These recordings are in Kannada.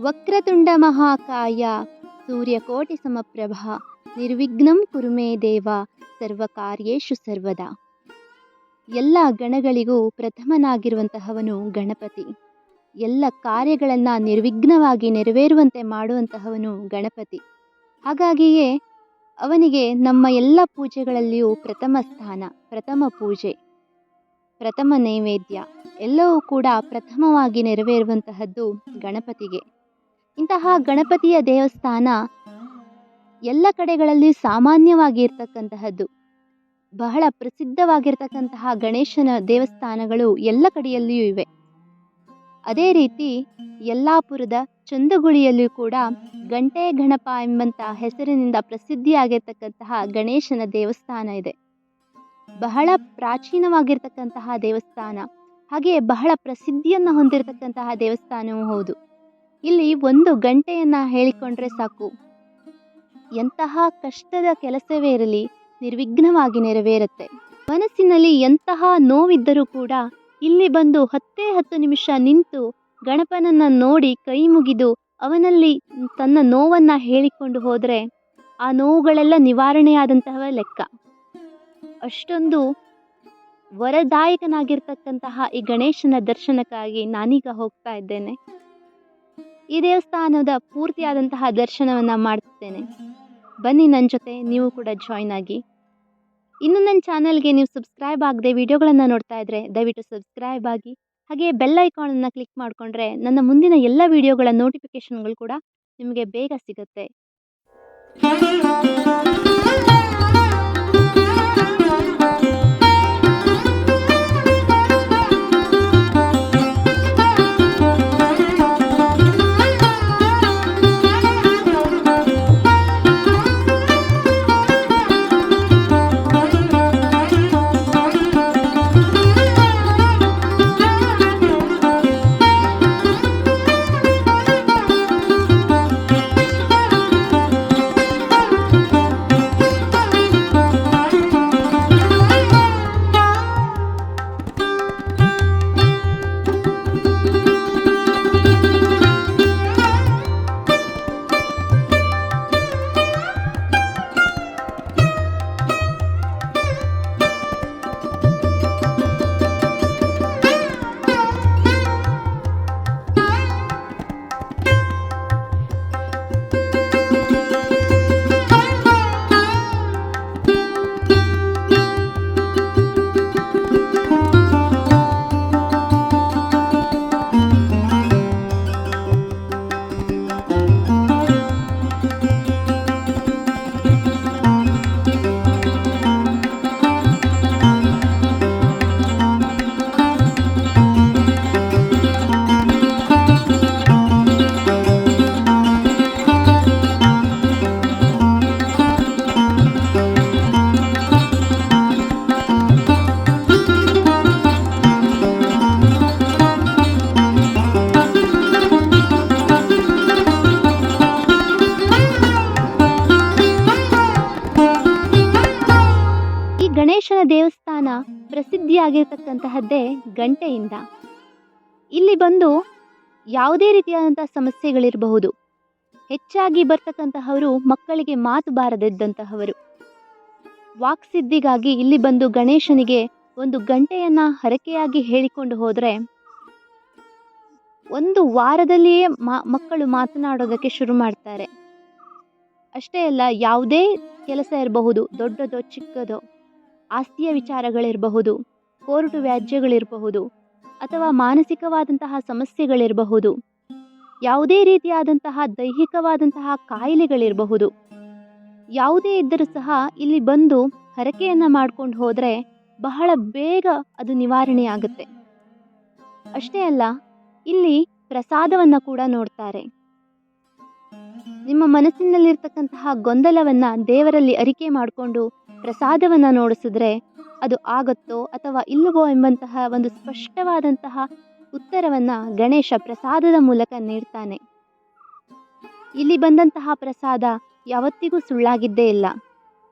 ವಕ್ರತುಂಡ ಮಹಾಕಾಯ, ಸೂರ್ಯಕೋಟಿ ಸಮಪ್ರಭ, ನಿರ್ವಿಘ್ನಂ ಕುರುಮೇ ದೇವ, ಸರ್ವಕಾರ್ಯೇಷು ಸರ್ವದಾ. ಎಲ್ಲ ಗಣಗಳಿಗೂ ಪ್ರಥಮನಾಗಿರುವಂತಹವನು ಗಣಪತಿ. ಎಲ್ಲ ಕಾರ್ಯಗಳನ್ನು ನಿರ್ವಿಘ್ನವಾಗಿ ನೆರವೇರುವಂತೆ ಮಾಡುವಂತಹವನು ಗಣಪತಿ. ಹಾಗಾಗಿಯೇ ಅವನಿಗೆ ನಮ್ಮ ಎಲ್ಲ ಪೂಜೆಗಳಲ್ಲಿಯೂ ಪ್ರಥಮ ಸ್ಥಾನ, ಪ್ರಥಮ ಪೂಜೆ. ಪ್ರಥಮ ನೈವೇದ್ಯ. ಎಲ್ಲವೂ ಕೂಡ ಪ್ರಥಮವಾಗಿ ನೆರವೇರುವಂತಹದ್ದು ಗಣಪತಿಗೆ. ಇಂತಹ ಗಣಪತಿಯ ದೇವಸ್ಥಾನ ಎಲ್ಲ ಕಡೆಗಳಲ್ಲಿ ಸಾಮಾನ್ಯವಾಗಿ ಇರ್ತಕ್ಕಂತಹದ್ದು ಬಹಳ ಪ್ರಸಿದ್ಧವಾಗಿರ್ತಕ್ಕಂತಹ ಗಣೇಶನ ದೇವಸ್ಥಾನಗಳು ಎಲ್ಲ ಕಡೆಯಲ್ಲಿಯೂ ಇವೆ. ಅದೇ ರೀತಿ ಯಲ್ಲಾಪುರದ ಚಂದಗುಳಿಯಲ್ಲಿಯೂ ಕೂಡ ಗಂಟೆ ಗಣಪ ಎಂಬಂತಹ ಹೆಸರಿನಿಂದ ಪ್ರಸಿದ್ಧಿಯಾಗಿರ್ತಕ್ಕಂತಹ ಗಣೇಶನ ದೇವಸ್ಥಾನ ಇದೆ. ಬಹಳ ಪ್ರಾಚೀನವಾಗಿರ್ತಕ್ಕಂತಹ ದೇವಸ್ಥಾನ, ಹಾಗೆಯೇ ಬಹಳ ಪ್ರಸಿದ್ಧಿಯನ್ನು ಹೊಂದಿರತಕ್ಕಂತಹ ದೇವಸ್ಥಾನವೂ ಹೌದು. ಇಲ್ಲಿ ಒಂದು ಗಂಟೆಯನ್ನು ಹೇಳಿಕೊಂಡ್ರೆ ಸಾಕು. ಎಂತಹ ಕಷ್ಟದ ಕೆಲಸವೇ ಇರಲಿ, ನಿರ್ವಿಘ್ನವಾಗಿ ನೆರವೇರುತ್ತೆ. ಮನಸ್ಸಿನಲ್ಲಿ ಎಂತಹ ನೋವಿದ್ದರೂ ಕೂಡ ಇಲ್ಲಿ ಬಂದು ಹತ್ತೇ ಹತ್ತು ನಿಮಿಷ ನಿಂತು ಗಣಪನನ್ನು ನೋಡಿ ಕೈ ಮುಗಿದು ಅವನಲ್ಲಿ ತನ್ನ ನೋವನ್ನು ಹೇಳಿಕೊಂಡು ಹೋದರೆ ಆ ನೋವುಗಳೆಲ್ಲ ನಿವಾರಣೆಯಾದಂತಹ ಲೆಕ್ಕ. ಅಷ್ಟೊಂದು ವರದಾಯಕನಾಗಿರ್ತಕ್ಕಂತಹ ಈ ಗಣೇಶನ ದರ್ಶನಕ್ಕಾಗಿ ನಾನೀಗ ಹೋಗ್ತಾ ಇದ್ದೇನೆ. ಈ ದೇವಸ್ಥಾನದ ಪೂರ್ತಿಯಾದಂತಹ ದರ್ಶನವನ್ನು ಮಾಡ್ತಿದ್ದೇನೆ ಬನ್ನಿ ನನ್ನ ಜೊತೆ, ನೀವು ಕೂಡ ಜಾಯ್ನ್ ಆಗಿ. ಇನ್ನು ನನ್ನ ಚಾನಲ್ಗೆ ನೀವು ಸಬ್ಸ್ಕ್ರೈಬ್ ಆಗದೆ ವಿಡಿಯೋಗಳನ್ನು ನೋಡ್ತಾ ಇದ್ದರೆ ದಯವಿಟ್ಟು ಸಬ್ಸ್ಕ್ರೈಬ್ ಆಗಿ. ಹಾಗೆ ಬೆಲ್ ಐಕಾನನ್ನು ಕ್ಲಿಕ್ ಮಾಡಿಕೊಂಡ್ರೆ ನನ್ನ ಮುಂದಿನ ಎಲ್ಲ ವಿಡಿಯೋಗಳ ನೋಟಿಫಿಕೇಷನ್ಗಳು ಕೂಡ ನಿಮಗೆ ಬೇಗ ಸಿಗುತ್ತೆ. ಪ್ರಸಿದ್ಧಿಯಾಗಿರ್ತಕ್ಕಂತಹದ್ದೇ ಗಂಟೆಯಿಂದ. ಇಲ್ಲಿ ಬಂದು ಯಾವುದೇ ರೀತಿಯಾದಂಥ ಸಮಸ್ಯೆಗಳಿರಬಹುದು. ಹೆಚ್ಚಾಗಿ ಬರ್ತಕ್ಕಂತಹವರು ಮಕ್ಕಳಿಗೆ ಮಾತು ಬಾರದಿದ್ದಂತಹವರು. ವಾಕ್ಸಿದ್ಧಿಗಾಗಿ ಇಲ್ಲಿ ಬಂದು ಗಣೇಶನಿಗೆ ಒಂದು ಗಂಟೆಯನ್ನು ಹರಕೆಯಾಗಿ ಹೇಳಿಕೊಂಡು ಹೋದರೆ, ಒಂದು ವಾರದಲ್ಲಿಯೇ ಮಕ್ಕಳು ಮಾತನಾಡೋದಕ್ಕೆ ಶುರು ಮಾಡ್ತಾರೆ. ಅಷ್ಟೇ ಅಲ್ಲ, ಯಾವುದೇ ಕೆಲಸ ಇರಬಹುದು, ದೊಡ್ಡದೋ, ಚಿಕ್ಕದೋ. ಆಸ್ತಿಯ ವಿಚಾರಗಳಿರಬಹುದು, ಕೋರ್ಟು ವ್ಯಾಜ್ಯಗಳಿರಬಹುದು, ಅಥವಾ ಮಾನಸಿಕವಾದಂತಹ ಸಮಸ್ಯೆಗಳಿರಬಹುದು. ಯಾವುದೇ ರೀತಿಯಾದಂತಹ ದೈಹಿಕವಾದಂತಹ ಕಾಯಿಲೆಗಳಿರಬಹುದು. ಯಾವುದೇ ಇದ್ದರೂ ಸಹ ಇಲ್ಲಿ ಬಂದು ಹರಕೆಯನ್ನು ಮಾಡ್ಕೊಂಡು ಹೋದರೆ ಬಹಳ ಬೇಗ ಅದು ನಿವಾರಣೆ ಆಗುತ್ತೆ. ಅಷ್ಟೇ ಅಲ್ಲ, ಇಲ್ಲಿ ಪ್ರಸಾದವನ್ನು ಕೂಡ ನೋಡ್ತಾರೆ. ನಿಮ್ಮ ಮನಸ್ಸಿನಲ್ಲಿರ್ತಕ್ಕಂತಹ ಗೊಂದಲವನ್ನು ದೇವರಲ್ಲಿ ಅರಿಕೆ ಮಾಡಿಕೊಂಡು ಪ್ರಸಾದವನ್ನು ನೋಡಿಸಿದ್ರೆ ಅದು ಆಗುತ್ತೋ ಅಥವಾ ಇಲ್ಲವೋ ಎಂಬಂತಹ ಒಂದು ಸ್ಪಷ್ಟವಾದಂತಹ ಉತ್ತರವನ್ನು ಗಣೇಶ ಪ್ರಸಾದದ ಮೂಲಕ ನೀಡ್ತಾನೆ. ಇಲ್ಲಿ ಬಂದಂತಹ ಪ್ರಸಾದ ಯಾವತ್ತಿಗೂ ಸುಳ್ಳಾಗಿದ್ದೇ ಇಲ್ಲ.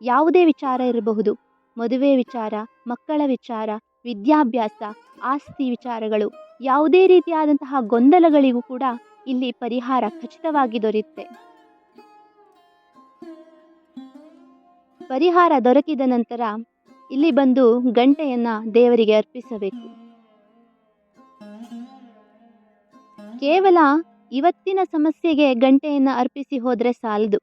ಯಾವುದೇ ವಿಚಾರ ಇರಬಹುದು. ಮದುವೆ ವಿಚಾರ, ಮಕ್ಕಳ ವಿಚಾರ, ವಿದ್ಯಾಭ್ಯಾಸ, ಆಸ್ತಿ ವಿಚಾರಗಳು, ಯಾವುದೇ ರೀತಿಯಾದಂತಹ ಗೊಂದಲಗಳಿಗೂ ಕೂಡ ಇಲ್ಲಿ ಪರಿಹಾರ ಖಚಿತವಾಗಿ ದೊರೆಯುತ್ತೆ. ಪರಿಹಾರ ದೊರಕಿದ ನಂತರ ಇಲ್ಲಿ ಬಂದು ಗಂಟೆಯನ್ನ ದೇವರಿಗೆ ಅರ್ಪಿಸಬೇಕು. ಕೇವಲ ಇವತ್ತಿನ ಸಮಸ್ಯೆಗೆ ಗಂಟೆಯನ್ನು ಅರ್ಪಿಸಿ ಹೋದರೆ ಸಾಲದು.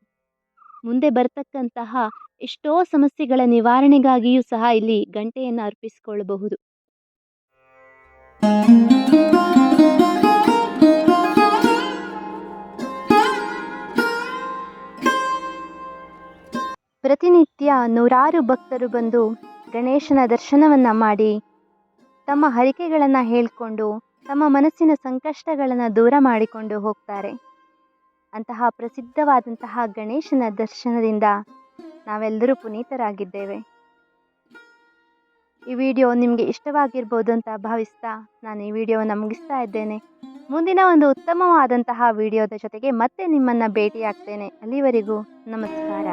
ಮುಂದೆ ಬರ್ತಕ್ಕಂತಹ ಎಷ್ಟೋ ಸಮಸ್ಯೆಗಳ ನಿವಾರಣೆಗಾಗಿಯೂ ಸಹ ಇಲ್ಲಿ ಗಂಟೆಯನ್ನು ಅರ್ಪಿಸಿಕೊಳ್ಳಬಹುದು. ಪ್ರತಿನಿತ್ಯ ನೂರಾರು ಭಕ್ತರು ಬಂದು ಗಣೇಶನ ದರ್ಶನವನ್ನು ಮಾಡಿ ತಮ್ಮ ಹರಿಕೆಗಳನ್ನು ಹೇಳಿಕೊಂಡು ತಮ್ಮ ಮನಸ್ಸಿನ ಸಂಕಷ್ಟಗಳನ್ನು ದೂರ ಮಾಡಿಕೊಂಡು ಹೋಗ್ತಾರೆ. ಅಂತಹ ಪ್ರಸಿದ್ಧವಾದಂತಹ ಗಣೇಶನ ದರ್ಶನದಿಂದ ನಾವೆಲ್ಲರೂ ಪುನೀತರಾಗಿದ್ದೇವೆ. ಈ ವಿಡಿಯೋ ನಿಮಗೆ ಇಷ್ಟವಾಗಿರ್ಬೋದು ಅಂತ ಭಾವಿಸ್ತಾ ನಾನು ಈ ವಿಡಿಯೋವನ್ನು ಮುಗಿಸ್ತಾ ಇದ್ದೇನೆ. ಮುಂದಿನ ಒಂದು ಉತ್ತಮವಾದಂತಹ ವಿಡಿಯೋದ ಜೊತೆಗೆ ಮತ್ತೆ ನಿಮ್ಮನ್ನು ಭೇಟಿಯಾಗ್ತೇನೆ. ಅಲ್ಲಿವರೆಗೂ ನಮಸ್ಕಾರ.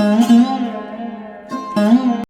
Mm-hmm.